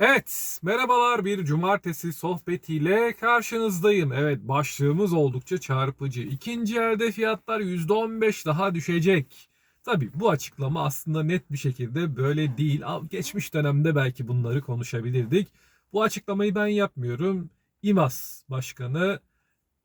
Evet, merhabalar bir cumartesi sohbetiyle karşınızdayım. Evet, başlığımız oldukça çarpıcı. İkinci elde fiyatlar %15 daha düşecek. Tabii bu açıklama aslında net bir şekilde böyle değil. Geçmiş dönemde belki bunları konuşabilirdik. Bu açıklamayı ben yapmıyorum. İMAS Başkanı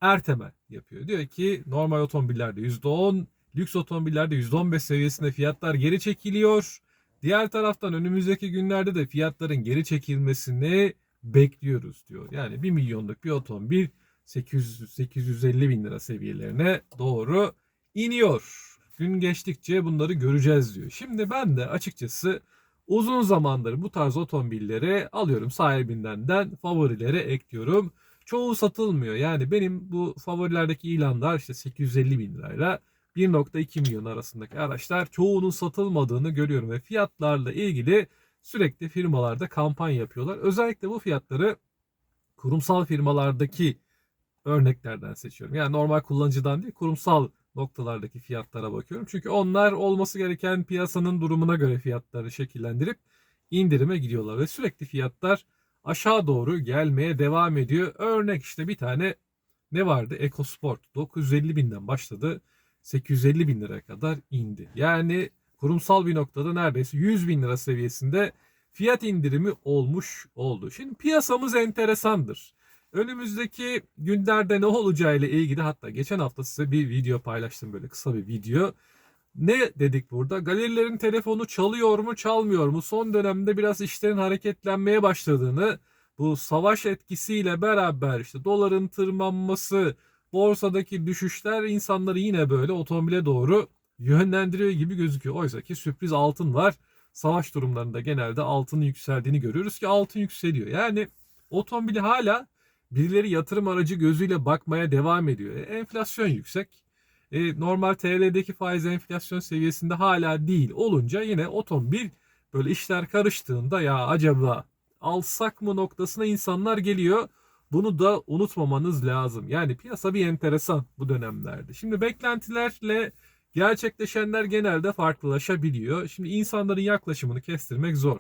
Ertemel yapıyor. Diyor ki normal otomobillerde %10, lüks otomobillerde %15 seviyesinde fiyatlar geri çekiliyor. Diğer taraftan önümüzdeki günlerde de fiyatların geri çekilmesini bekliyoruz diyor. Yani 1 milyonluk bir otomobil 800-850 bin lira seviyelerine doğru iniyor. Gün geçtikçe bunları göreceğiz diyor. Şimdi ben de açıkçası uzun zamandır bu tarz otomobilleri alıyorum sahibinden den favorilere ekliyorum. Çoğu satılmıyor. Yani benim bu favorilerdeki ilanlar işte 850 bin lirayla 1.2 milyon arasındaki araçlar çoğunun satılmadığını görüyorum ve fiyatlarla ilgili sürekli firmalarda kampanya yapıyorlar. Özellikle bu fiyatları kurumsal firmalardaki örneklerden seçiyorum. Yani normal kullanıcıdan değil kurumsal noktalardaki fiyatlara bakıyorum. Çünkü onlar olması gereken piyasanın durumuna göre fiyatları şekillendirip indirime gidiyorlar ve sürekli fiyatlar aşağı doğru gelmeye devam ediyor. Örnek işte bir tane ne vardı? EcoSport 950 binden başladı. 850 bin liraya kadar indi. Yani kurumsal bir noktada neredeyse 100 bin lira seviyesinde fiyat indirimi olmuş oldu. Şimdi piyasamız enteresandır. Önümüzdeki günlerde ne olacağıyla ilgili hatta geçen hafta size bir video paylaştım böyle kısa bir video. Ne dedik burada? Galerilerin telefonu çalıyor mu çalmıyor mu? Son dönemde biraz işlerin hareketlenmeye başladığını bu savaş etkisiyle beraber işte doların tırmanması, borsadaki düşüşler insanları yine böyle otomobile doğru yönlendiriyor gibi gözüküyor. Oysa ki sürpriz altın var. Savaş durumlarında genelde altının yükseldiğini görüyoruz ki altın yükseliyor. Yani otomobili hala birileri yatırım aracı gözüyle bakmaya devam ediyor. E, enflasyon yüksek. E, normal TL'deki faiz enflasyon seviyesinde hala değil olunca yine otomobil böyle işler karıştığında ya acaba alsak mı noktasına insanlar geliyor. Bunu da unutmamanız lazım. Yani piyasa bir enteresan bu dönemlerde. Şimdi beklentilerle gerçekleşenler genelde farklılaşabiliyor. Şimdi insanların yaklaşımını kestirmek zor.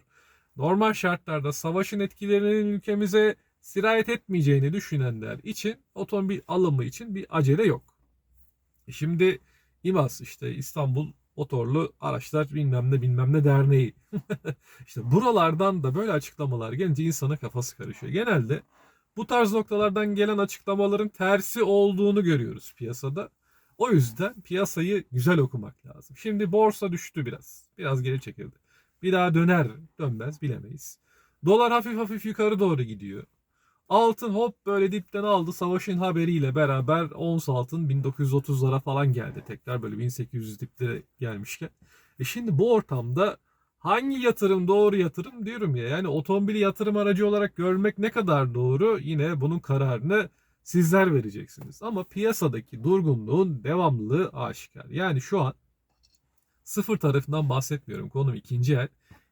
Normal şartlarda savaşın etkilerinin ülkemize sirayet etmeyeceğini düşünenler için otomobil alımı için bir acele yok. E Şimdi İMAS işte İstanbul Motorlu Araçlar bilmem ne bilmem ne derneği. işte buralardan da böyle açıklamalar gelince insana kafası karışıyor. Genelde bu tarz noktalardan gelen açıklamaların tersi olduğunu görüyoruz piyasada. O yüzden piyasayı güzel okumak lazım. Şimdi borsa düştü biraz. Biraz geri çekildi. Bir daha döner dönmez bilemeyiz. Dolar hafif hafif yukarı doğru gidiyor. Altın hop böyle dipten aldı savaşın haberiyle beraber ons altın 1930'lara falan geldi. Tekrar böyle 1800 diplere gelmişken. E şimdi bu ortamda hangi yatırım doğru yatırım diyorum ya. Yani otomobili yatırım aracı olarak görmek ne kadar doğru yine bunun kararını sizler vereceksiniz. Ama piyasadaki durgunluğun devamlılığı aşikar. Yani şu an sıfır tarafından bahsetmiyorum konum ikinci el.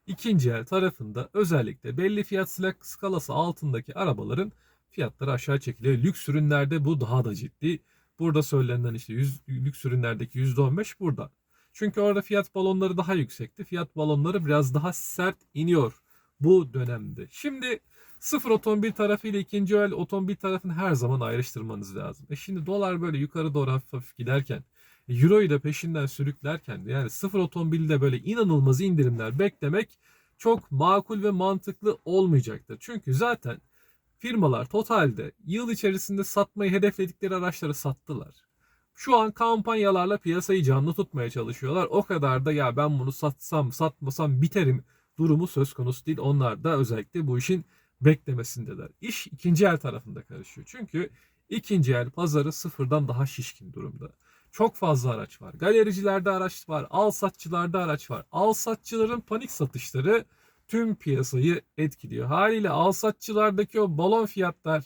İkinci el tarafında özellikle belli fiyat skalası altındaki arabaların fiyatları aşağı çekiliyor. Lüks ürünlerde bu daha da ciddi. Burada söylenen işte 100, lüks ürünlerdeki %15 burada. Çünkü orada fiyat balonları daha yüksekti. Fiyat balonları biraz daha sert iniyor bu dönemde. Şimdi sıfır otomobil tarafı ile ikinci el otomobil tarafını her zaman ayrıştırmanız lazım. E şimdi dolar böyle yukarı doğru hafif hafif giderken Euro'yu da peşinden sürüklerken yani sıfır otomobilde böyle inanılmaz indirimler beklemek çok makul ve mantıklı olmayacaktır. Çünkü zaten firmalar totalde yıl içerisinde satmayı hedefledikleri araçları sattılar. Şu an kampanyalarla piyasayı canlı tutmaya çalışıyorlar. O kadar da ya ben bunu satsam satmasam biterim durumu söz konusu değil. Onlar da özellikle bu işin beklemesindeler. İş ikinci el tarafında karışıyor. Çünkü ikinci el pazarı sıfırdan daha şişkin durumda. Çok fazla araç var. Galericilerde araç var. Al satçılarda araç var. Al satçıların panik satışları tüm piyasayı etkiliyor. Haliyle al satçılardaki o balon fiyatlar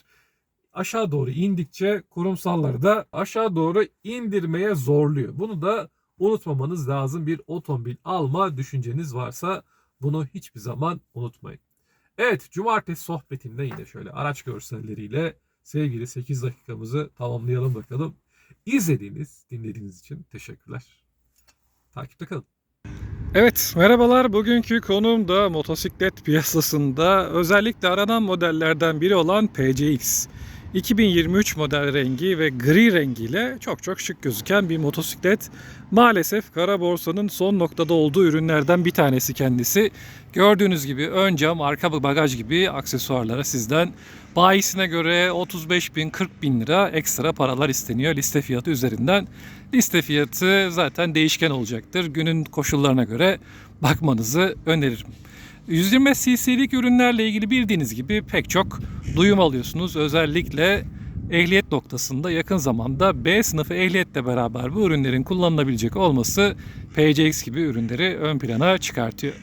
aşağı doğru indikçe kurumsalları da aşağı doğru indirmeye zorluyor. Bunu da unutmamanız lazım. Bir otomobil alma düşünceniz varsa bunu hiçbir zaman unutmayın. Evet, cumartesi sohbetinde yine şöyle araç görselleriyle sevgili 8 dakikamızı tamamlayalım bakalım. İzlediğiniz, dinlediğiniz için teşekkürler. Takipte kalın. Evet, merhabalar. Bugünkü konum da motosiklet piyasasında özellikle aranan modellerden biri olan PCX. 2023 model rengi ve gri rengiyle çok çok şık gözüken bir motosiklet. Maalesef kara borsanın son noktada olduğu ürünlerden bir tanesi kendisi. Gördüğünüz gibi ön cam, arka bagaj gibi aksesuarlara sizden bayisine göre 35 bin 40 bin lira ekstra paralar isteniyor liste fiyatı üzerinden. Liste fiyatı zaten değişken olacaktır. Günün koşullarına göre bakmanızı öneririm. 120 cc'lik ürünlerle ilgili bildiğiniz gibi pek çok duyum alıyorsunuz. Özellikle ehliyet noktasında yakın zamanda B sınıfı ehliyetle beraber bu ürünlerin kullanılabilecek olması PCX gibi ürünleri ön plana çıkartıyor.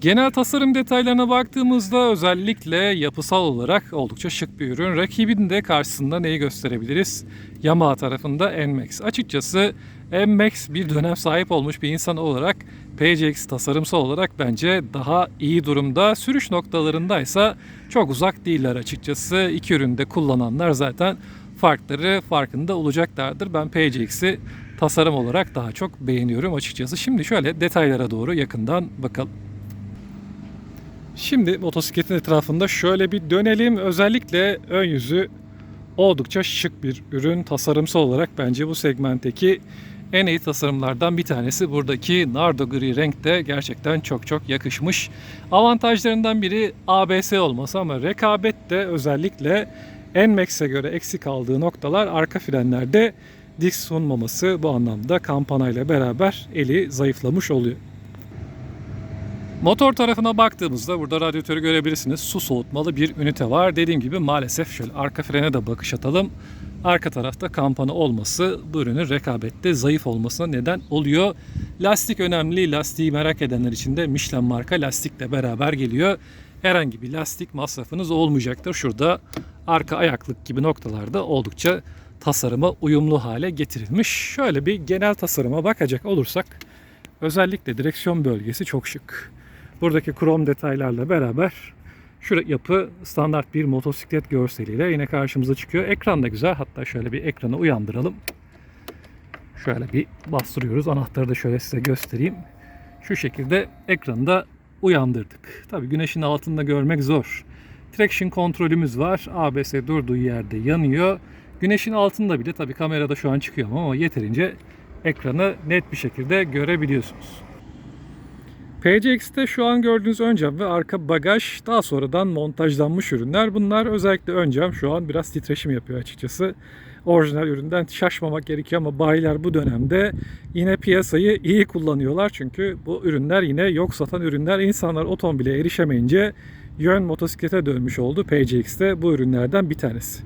Genel tasarım detaylarına baktığımızda özellikle yapısal olarak oldukça şık bir ürün. Rakibinin de karşısında neyi gösterebiliriz? Yamaha tarafında NMAX. Açıkçası NMAX bir dönem sahip olmuş bir insan olarak PCX tasarımsal olarak bence daha iyi durumda. Sürüş noktalarındaysa çok uzak değiller açıkçası. İki üründe kullananlar zaten farkları farkında olacaklardır. Ben PCX'i tasarım olarak daha çok beğeniyorum açıkçası. Şimdi şöyle detaylara doğru yakından bakalım. Şimdi motosikletin etrafında şöyle bir dönelim. Özellikle ön yüzü oldukça şık bir ürün. Tasarımsal olarak bence bu segmentteki en iyi tasarımlardan bir tanesi. Buradaki nardo gri renk de gerçekten çok çok yakışmış. Avantajlarından biri ABS olması ama rekabette özellikle NMAX'e göre eksik kaldığı noktalar arka frenlerde disk sunmaması bu anlamda kampanayla beraber eli zayıflamış oluyor. Motor tarafına baktığımızda burada radyatörü görebilirsiniz. Su soğutmalı bir ünite var. Dediğim gibi maalesef şöyle arka frene de bakış atalım. Arka tarafta kampana olması bu ürünün rekabette zayıf olmasına neden oluyor. Lastik önemli. Lastiği merak edenler için de Michelin marka lastikle beraber geliyor. Herhangi bir lastik masrafınız olmayacaktır. Şurada arka ayaklık gibi noktalarda oldukça tasarıma uyumlu hale getirilmiş. Şöyle bir genel tasarıma bakacak olursak özellikle direksiyon bölgesi çok şık. Buradaki krom detaylarla beraber şu yapı standart bir motosiklet görseliyle yine karşımıza çıkıyor. Ekran da güzel. Hatta şöyle bir ekranı uyandıralım. Şöyle bir bastırıyoruz. Anahtarı da şöyle size göstereyim. Şu şekilde ekranı da uyandırdık. Tabi güneşin altında görmek zor. Traction kontrolümüz var. ABS durduğu yerde yanıyor. Güneşin altında bile tabi kamerada şu an çıkıyor ama yeterince ekranı net bir şekilde görebiliyorsunuz. PCX'te şu an gördüğünüz ön cam ve arka bagaj daha sonradan montajlanmış ürünler. Bunlar özellikle ön cam şu an biraz titreşim yapıyor açıkçası. Orijinal üründen şaşmamak gerekiyor ama bayiler bu dönemde yine piyasayı iyi kullanıyorlar. Çünkü bu ürünler yine yok satan ürünler. İnsanlar otomobile erişemeyince yön motosiklete dönmüş oldu. PCX'te bu ürünlerden bir tanesi.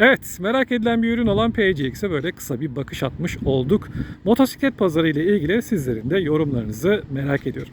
Evet merak edilen bir ürün olan PCX'e böyle kısa bir bakış atmış olduk. Motosiklet pazarı ile ilgili sizlerin de yorumlarınızı merak ediyorum.